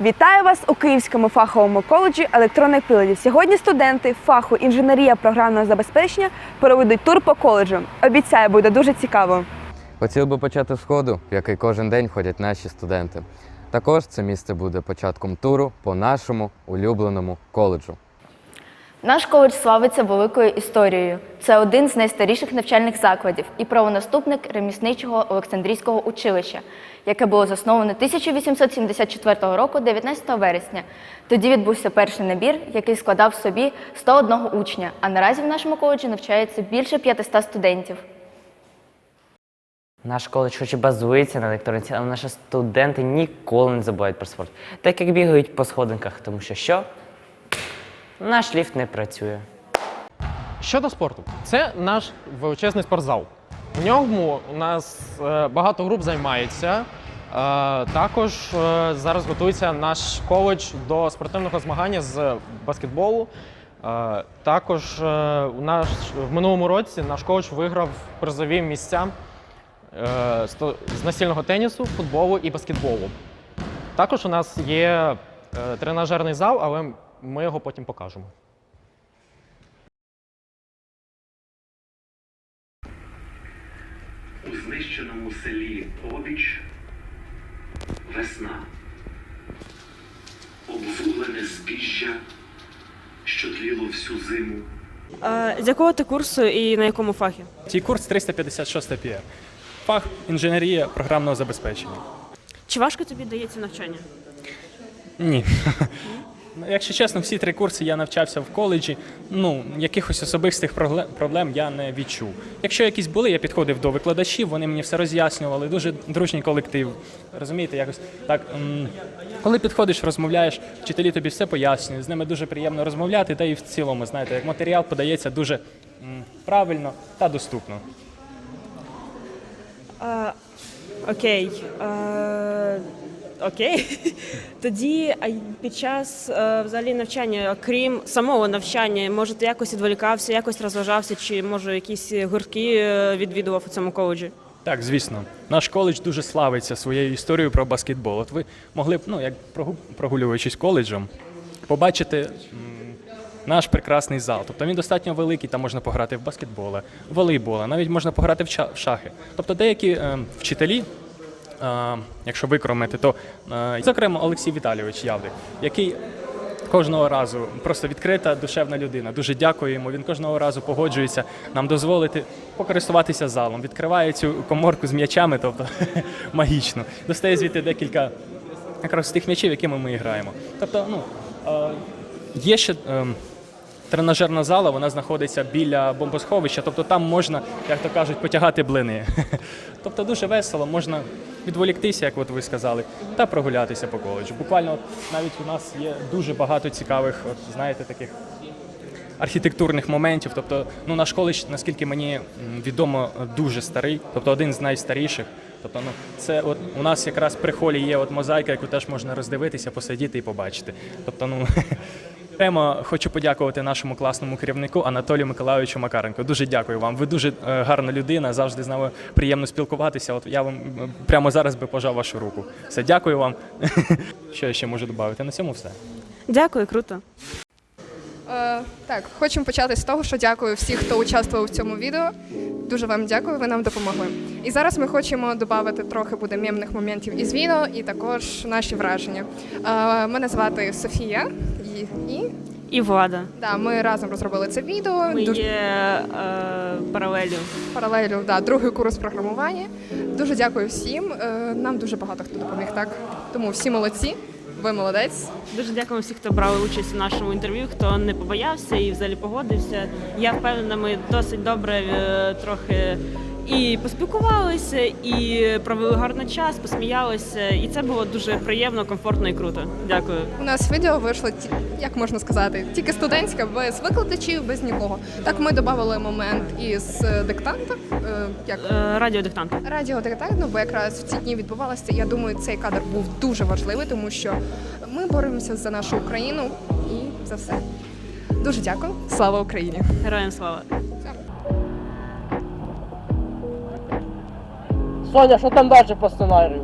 Вітаю вас у Київському фаховому коледжі електронних приладів. Сьогодні студенти фаху інженерія програмного забезпечення проведуть тур по коледжу. Обіцяю, буде дуже цікаво. Хотів би почати з ходу, в який кожен день ходять наші студенти. Також це місце буде початком туру по нашому улюбленому коледжу. Наш коледж славиться великою історією. Це один з найстаріших навчальних закладів і правонаступник ремісничого Олександрійського училища, яке було засноване 1874 року, 19 вересня. Тоді відбувся перший набір, який складав в собі 101 учня. А наразі в нашому коледжі навчається більше 500 студентів. Наш коледж хоч і базується на електроніці, але наші студенти ніколи не забувають про спорт. Так як бігають по сходинках, тому що що? Наш ліфт не працює. Щодо спорту, це наш величезний спортзал. В ньому у нас е, багато груп займається. Е, також е, зараз готується наш коледж до спортивного змагання з баскетболу. Також у наш, в минулому році наш коледж виграв призові місця з настільного тенісу, футболу і баскетболу. Також у нас є тренажерний зал, але ми його потім покажемо. У знищеному селі Обіч весна. Обвуглене збіжжя, що тліло всю зиму. А, з якого ти курсу і на якому фахі? Цей курс 356 PR. Фах інженерія програмного забезпечення. Чи важко тобі дається навчання? Ні. Ну, Якщо чесно, всі три курси я навчався в коледжі. Ну, якихось особистих проблем я не відчув. Якщо якісь були, я підходив до викладачів, вони мені все роз'яснювали. Дуже дружній колектив. Розумієте, якось так. Коли підходиш, розмовляєш, вчителі тобі все пояснюють, з ними дуже приємно розмовляти, та і в цілому, знаєте, як матеріал подається дуже правильно та доступно. Окей. А, окей. Тоді під час взагалі навчання, крім самого навчання, може ти якось відволікався, якось розважався, чи може якісь гуртки е, відвідував у цьому коледжі? Так, звісно. Наш коледж дуже славиться своєю історією про баскетбол. От ви могли б, ну, як прогу- прогулюючись коледжем, побачити наш прекрасний зал. Тобто він достатньо великий, там можна пограти в баскетбола, волейбола, навіть можна пограти в шахи. Тобто деякі е, вчителі, е, якщо викромити, то, е, зокрема, Олексій Віталійович Явдик, який Кожного разу просто відкрита, душевна людина. Дуже дякую йому. Він кожного разу погоджується нам дозволити покористуватися залом. Відкриває цю коморку з м'ячами, тобто магічно. Достає звідти декілька якраз тих м'ячів, якими ми граємо. Тобто, ну е, є ще. Тренажерна зала вона знаходиться біля бомбосховища, тобто там можна, як то кажуть, потягати блини. Тобто дуже весело, можна відволіктися, як от ви сказали, та прогулятися по коледжу. Буквально навіть у нас є дуже багато цікавих, от знаєте, таких архітектурних моментів. Тобто, ну наш коледж, наскільки мені відомо, дуже старий, тобто один з найстаріших. Тобто, ну це от у нас якраз при холі є от мозаїка, яку теж можна роздивитися, посидіти і побачити. Тобто, ну окремо хочу подякувати нашому класному керівнику Анатолію Миколайовичу Макаренко. Дуже дякую вам. Ви дуже е, гарна людина. Завжди з нами приємно спілкуватися. От я вам прямо зараз би пожав вашу руку. Все, дякую вам. Що я ще можу додати? На цьому все. Дякую, круто. Е, так, хочемо почати з того, що дякую всіх, хто участвував в цьому відео. Дуже вам дякую, ви нам допомогли. І зараз ми хочемо додати трохи буде мемних моментів із відео і також наші враження. Е, мене звати Софія, і, і І влада. да, ми разом розробили це відео. Ми Дуже є е, паралелю. паралелю, да, другий курс програмування. Дуже дякую всім. Е, нам дуже багато хто допоміг. Так тому всі молодці. Ви молодець. Дуже дякуємо всім, хто брали участь у нашому інтерв'ю, хто не побоявся і взагалі погодився. Я впевнена, ми досить добре е, трохи і поспілкувалися, і провели гарний час, посміялися. І це було дуже приємно, комфортно і круто. Дякую. У нас відео вийшло, як можна сказати, тільки студентське, без викладачів, без нікого. Так ми додали момент із е, диктанта. е, Як Е, Радіодиктант. радіодиктант, ну, бо якраз в ці дні відбувалося. Я думаю, цей кадр був дуже важливий, тому що ми боремося за нашу Україну і за все. Дуже дякую. Слава Україні! Героям слава. Соня, що там далі по сценарію?